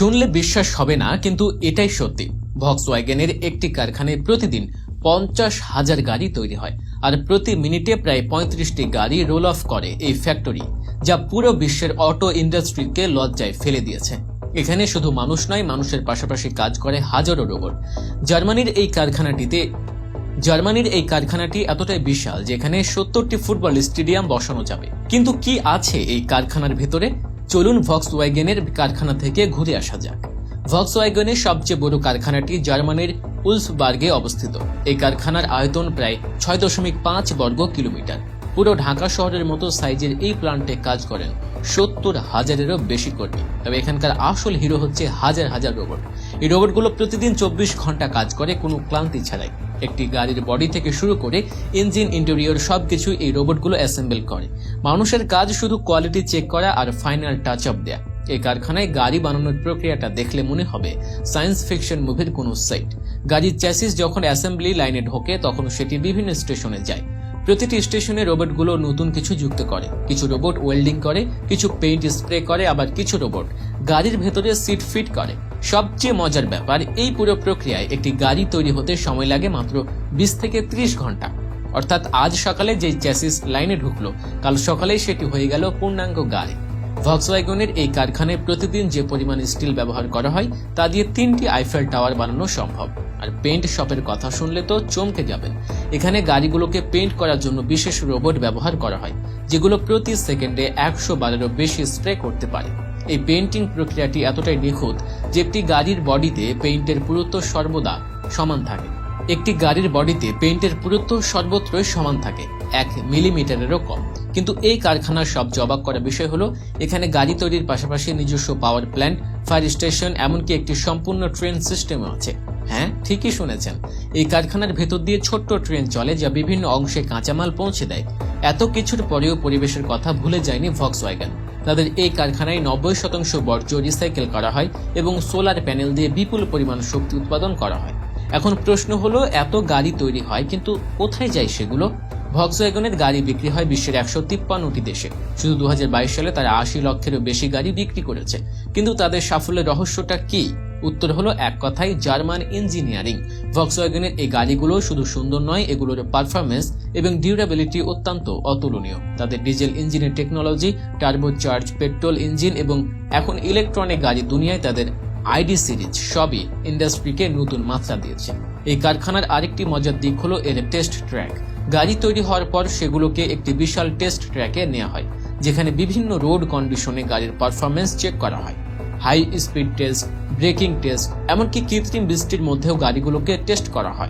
শুনলে বিশ্বাস হবে না, কিন্তু এটাই সত্যি। ভক্স ওয়াগেনের একটি কারখানায় প্রতিদিন পঞ্চাশ হাজার গাড়ি তৈরি হয়, আর প্রতি মিনিটে প্রায় পঁয়ত্রিশটি গাড়ি রোল অফ করে এই ফ্যাক্টরি যা পুরো বিশ্বের অটো ইন্ডাস্ট্রিকে লজ্জায় ফেলে দিয়েছে। এখানে শুধু মানুষ নয়, মানুষের পাশাপাশি কাজ করে হাজারো রোবট। জার্মানির এই কারখানাটিতে, জার্মানির এই কারখানাটি এতটাই বিশাল, যেখানে সত্তরটি ফুটবল স্টেডিয়াম বসানো যাবে। কিন্তু কি আছে এই কারখানার ভেতরে? চলুন ভক্স ওয়াগেনের কারখানা থেকে ঘুরে আসা যাক। ভক্স ওয়াগনের সবচেয়ে বড় কারখানাটি জার্মানির উলসবার্গে অবস্থিত। এই কারখানার আয়তন প্রায় ছয় দশমিক পাঁচ বর্গ কিলোমিটার। পুরো ঢাকা শহরের মতো সাইজের এই প্লান্টে কাজ করেন সত্তর হাজারেরও বেশি কর্মী। তবে এখানকার আসল হিরো হচ্ছে হাজার হাজার রোবট। এই রোবটগুলো প্রতিদিন চব্বিশ ঘণ্টা কাজ করে, কোনো ক্লান্তি ছাড়াই। একটি গাড়ির বডি থেকে শুরু করে ইঞ্জিন, ইন্টেরিয়র সবকিছু এই রোবটগুলো অ্যাসেম্বল করে। মানুষের কাজ শুধু কোয়ালিটি চেক করা আর ফাইনাল টাচ আপ দেয়া। এই কারখানায় গাড়ি বানানোর প্রক্রিয়াটা দেখলে মনে হবে সায়েন্স ফিকশন মুভির কোনো সাইট। গাড়ির চ্যাসিস যখন অ্যাসেম্বলি লাইনে ঢোকে, তখন সেটি বিভিন্ন স্টেশনে যায়। প্রতিটি স্টেশনে রোবটগুলো নতুন কিছু যুক্ত করে। কিছু রোবট ওয়েল্ডিং করে, কিছু পেইন্ট স্প্রে করে, আবার কিছু রোবট গাড়ির ভেতরে সিট ফিট করে। সবচেয়ে মজার ব্যাপার, এই পুরো প্রক্রিয়ায় একটি গাড়ি তৈরি হতে সময় লাগে মাত্র বিশ থেকে ত্রিশ ঘণ্টা। অর্থাৎ আজ সকালে যে চ্যাসিস লাইনে ঢুকলো, কাল সকালেই সেটি হয়ে গেল পূর্ণাঙ্গ গাড়ি। ভক্সওয়াগনের এই কারখানায় প্রতিদিন যে পরিমাণ স্টিল ব্যবহার করা হয়, তা দিয়ে তিনটি আইফেল টাওয়ার বানানো সম্ভব। আর পেইন্ট শপের কথা শুনলে তো চমকে যাবেন। এখানে গাড়িগুলোকে পেইন্ট করার জন্য বিশেষ রোবট ব্যবহার করা হয়, যেগুলো প্রতি সেকেন্ডে একশো বারেরও বেশি স্প্রে করতে পারে। এই পেইন্টিং প্রক্রিয়াটি এতটাই নিখুঁত যে একটি গাড়ির বডিতে পেইন্টের পুরুত্ব সর্বদা সমান থাকে। একটি গাড়ির বডিতে পেইন্টের পুরুত্ব সর্বত্রই সমান থাকে, এক মিলিমিটারেরও কম। কিন্তু এই কারখানার সবচেয়ে অবাক করা বিষয় হলো, এখানে গাড়ি তৈরির পাশাপাশি নিজস্ব পাওয়ার প্ল্যান্ট ফায়ার স্টেশন এমনকি একটি সম্পূর্ণ ট্রেন সিস্টেমও আছে। হ্যাঁ ঠিকই শুনেছেন। এই কারখানার ভেতর দিয়ে ছোট্ট ট্রেন চলে যা বিভিন্ন অংশে কাঁচামাল পৌঁছে দেয়। এত কিছুর পরেও পরিবেশের কথা ভুলে যায়নি ভক্স তাদের এই কারখানায় নব্বই শতাংশ বর্জ্য রিসাইকেল করা হয় এবং সোলার প্যানেল দিয়ে বিপুল পরিমাণ শক্তি উৎপাদন করা হয়। এখন প্রশ্ন হলো, এত গাড়ি তৈরি হয়, কিন্তু কোথায় যায় সেগুলো? ভক্সওয়াগনের গাড়ি বিক্রি হয় বিশ্বের একশো তিপ্পান্নটি দেশে। শুধু দু হাজার বাইশ সালে তারা আশি লক্ষেরও বেশি গাড়ি বিক্রি করেছে। কিন্তু তাদের সাফল্যের রহস্যটা কি? উত্তর হলো এক কথাই জার্মান ইঞ্জিনিয়ারিং। ভক্সওয়াগনের এই গাড়িগুলো শুধু সুন্দর নয়, এগুলোর পারফরমেন্স এবং ডিউরেবিলিটি অত্যন্ত অতুলনীয়। তাদের ডিজেল ইঞ্জিনের technology turbo charge petrol engine এবং এখন ইলেকট্রনিক গাড়ি দুনিয়ায় তাদের আইডি সিরিজ সবই ইন্ডাস্ট্রিকে নতুন মাত্রা দিয়েছে। এই কারখানার আরেকটি মজার দিক হলো এর টেস্ট ট্র্যাক গাড়ি তৈরি হওয়ার পর সেগুলোকে একটি বিশাল টেস্ট ট্র্যাকে নেওয়া হয়, যেখানে বিভিন্ন রোড কন্ডিশনে গাড়ির পারফরমেন্স চেক করা হয়। High speed test braking test এমনকি কৃত্রিম বৃষ্টির মধ্যেও গাড়িগুলোকে টেস্ট করা হয়।